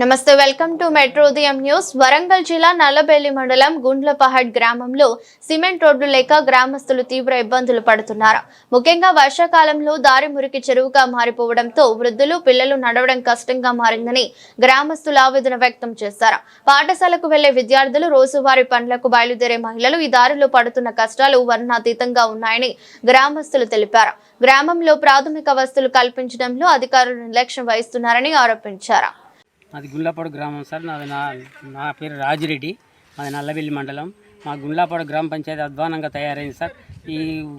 నమస్తే welcome to మెట్రోదియం news. Warangal జిల్లా నల్లబెల్లి మండలం గుండ్లపహడ్ గ్రామంలో సిమెంట్ రోడ్లు లేక గ్రామస్తులు తీవ్ర ఇబ్బందులు పడుతున్నారు. ముఖ్యంగా వర్షాకాలంలో దారి మురికి చెరువుగా మారిపోవడంతో వృద్ధులు పిల్లలు నడవడం కష్టంగా మారిందని గ్రామస్తులు ఆవేదన వ్యక్తం చేశారు. పాఠశాలకు వెళ్ళే విద్యార్థులు రోజువారీ పనులకు బయలుదేరే మహిళలు ఈ దారిలో పడుతున్న కష్టాలు వర్ణాతీతంగా ఉన్నాయని గ్రామస్తులు తెలిపారు. గ్రామంలో ప్రాథమిక వస్తువులు కల్పించడంలో అధికారులు నిర్లక్ష్యం వహిస్తున్నారని ఆరోపించారు. మాది గుండ్లపాడు గ్రామం సార్. నాది నా నా పేరు రాజిరెడ్డి. మాది నల్లవెల్లి మండలం. మా గుండ్లాపాడు గ్రామ పంచాయతీ అధ్వానంగా తయారైంది సార్. ఈ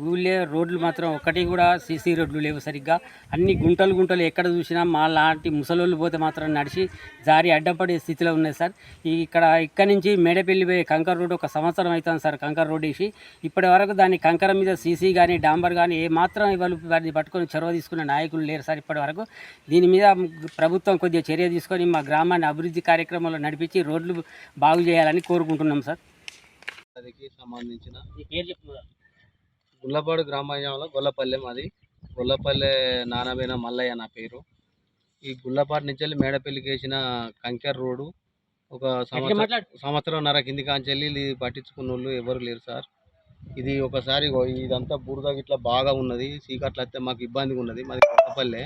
ఊళ్ళో రోడ్లు మాత్రం ఒకటి కూడా సీసీ రోడ్లు లేవు సరిగ్గా. అన్ని గుంటలు గుంటలు ఎక్కడ చూసినా మా లాంటి ముసలోళ్ళు పోతే మాత్రం నడిచి జారి అడ్డపడే స్థితిలో ఉన్నాయి సార్. ఈ ఇక్కడ ఇక్కడ నుంచి మేడపల్లి పోయే కంకర్ రోడ్ ఒక సంవత్సరం అవుతుంది సార్ కంకర్ రోడ్ వేసి. ఇప్పటి వరకు దాని కంకర మీద సీసీ కానీ డాంబర్ కానీ ఏ మాత్రం ఇవాళ వారిని పట్టుకొని చొరవ తీసుకున్న నాయకులు లేరు సార్ ఇప్పటి వరకు. దీని మీద ప్రభుత్వం కొద్దిగా చర్య తీసుకొని మా గ్రామాన్ని అభివృద్ధి కార్యక్రమంలో నడిపించి రోడ్లు బాగు చేయాలని కోరుకుంటున్నాం సార్. అదికి సంబంధించిన గుల్లపాడు గ్రామ పంచాయతీలో గొల్లపల్లె మాది. గొల్లపల్లె నానబైన మల్లయ్య నా పేరు. ఈ గుల్లపాడు నుంచి వెళ్ళి మేడపల్లికి వేసిన కంకెర్ రోడ్డు ఒక సంవత్సరం మాట్లాడు? సంవత్సరంన్నర కింది కాంచెల్లి ఇది పట్టించుకున్న వాళ్ళు ఎవరు లేరు సార్. ఇది ఒకసారి ఇదంతా బురద ఇట్లా బాగా ఉన్నది. చీకట్లు వస్తే మాకు ఇబ్బందిగా ఉన్నది. మాది గొల్లపల్లె.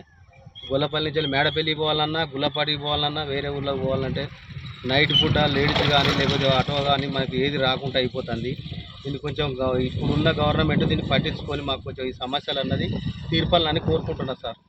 గొల్లపల్లి నుంచి వెళ్ళి మేడపల్లికి పోవాలన్నా గుల్లపాటికి పోవాలన్నా వేరే ఊళ్ళోకి పోవాలంటే నైట్ పూట లేడీస్ కానీ లేకపోతే ఆటో కానీ మనకి ఏది రాకుండా అయిపోతుంది. దీన్ని కొంచెం ఇప్పుడున్న గవర్నమెంట్ దీన్ని పట్టించుకొని మాకు కొంచెం ఈ సమస్యలు అన్నది తీర్పాలని కోరుకుంటున్నా సార్.